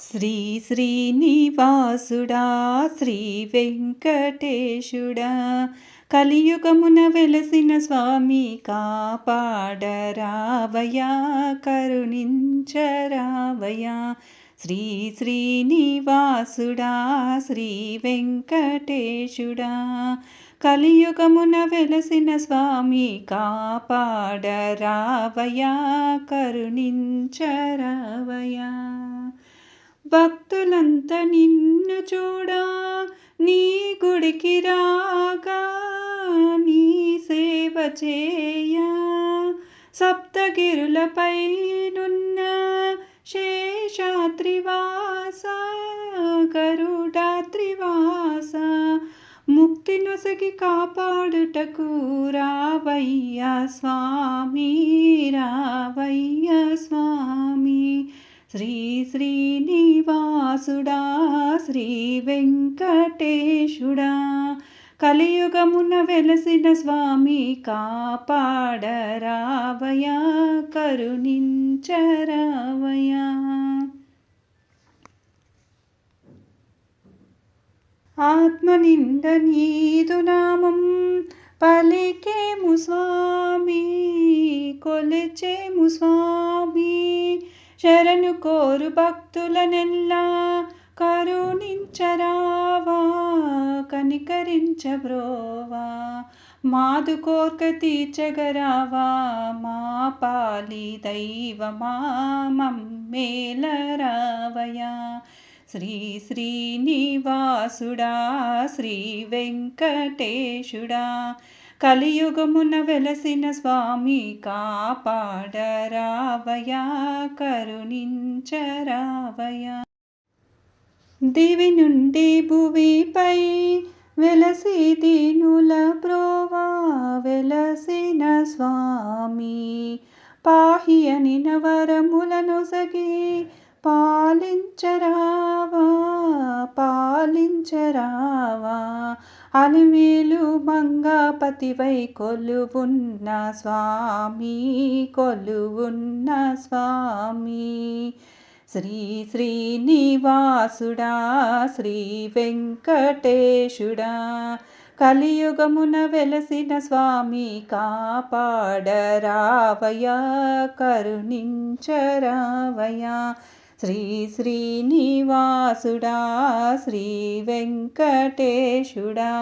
శ్రీ శ్రీనివాసుడా శ్రీ వెంకటేశుడా కలియుగమున వెలసిన స్వామి కాపాడరావయా కరుణించరావయా శ్రీ శ్రీనివాసుడా శ్రీ వెంకటేశుడా కలియుగమున వెలసిన స్వామి కాపాడరావయా కరుణించరావయా భక్తులంత నిన్ను చూడా నీ గుడికి రాగా నీ సేవ చేయ. సప్తగిరులపై నున్న శేషాత్రివాస గరుడాత్రివాస ముక్తి నొసగి కాపాడుటకు రావయ్య స్వామి రావయ్య స్వామి. శ్రీ శ్రీనివాసుడా శ్రీ వెంకటేశుడా కలియుగమున వెలసిన స్వామి కాపాడరావయా కరుణించరావయా ఆత్మ నిండ నీదు నామం పలికేము స్వామి కొలిచేము స్వామి శరణు కోరు భక్తులనెల్లా కరుణించరావా కనికరించబ్రోవా మాదు కోర్క తీర్చగరావా మా పాలి దైవమా మమ్మేలరావయా శ్రీ శ్రీనివాసుడా శ్రీ వెంకటేశుడా కలియుగమున వెలసిన స్వామి కాపాడరావయా కరుణించరావయా దివి నుండి భువిపై వెలసి దీనుల ప్రోవా వెలసిన స్వామి పాహి అని నవరములను సగి పాలించరావా పాలించరావా. అలివేలు మంగాపతివై కొలువున్న స్వామి కొలువున్న స్వామి. శ్రీ శ్రీనివాసుడా శ్రీ వెంకటేశుడా కలియుగమున వెలసిన స్వామి కాపాడరావయ కరుణించరావయా శ్రీ శ్రీనివాసుడా శ్రీ వెంకటేశుడా.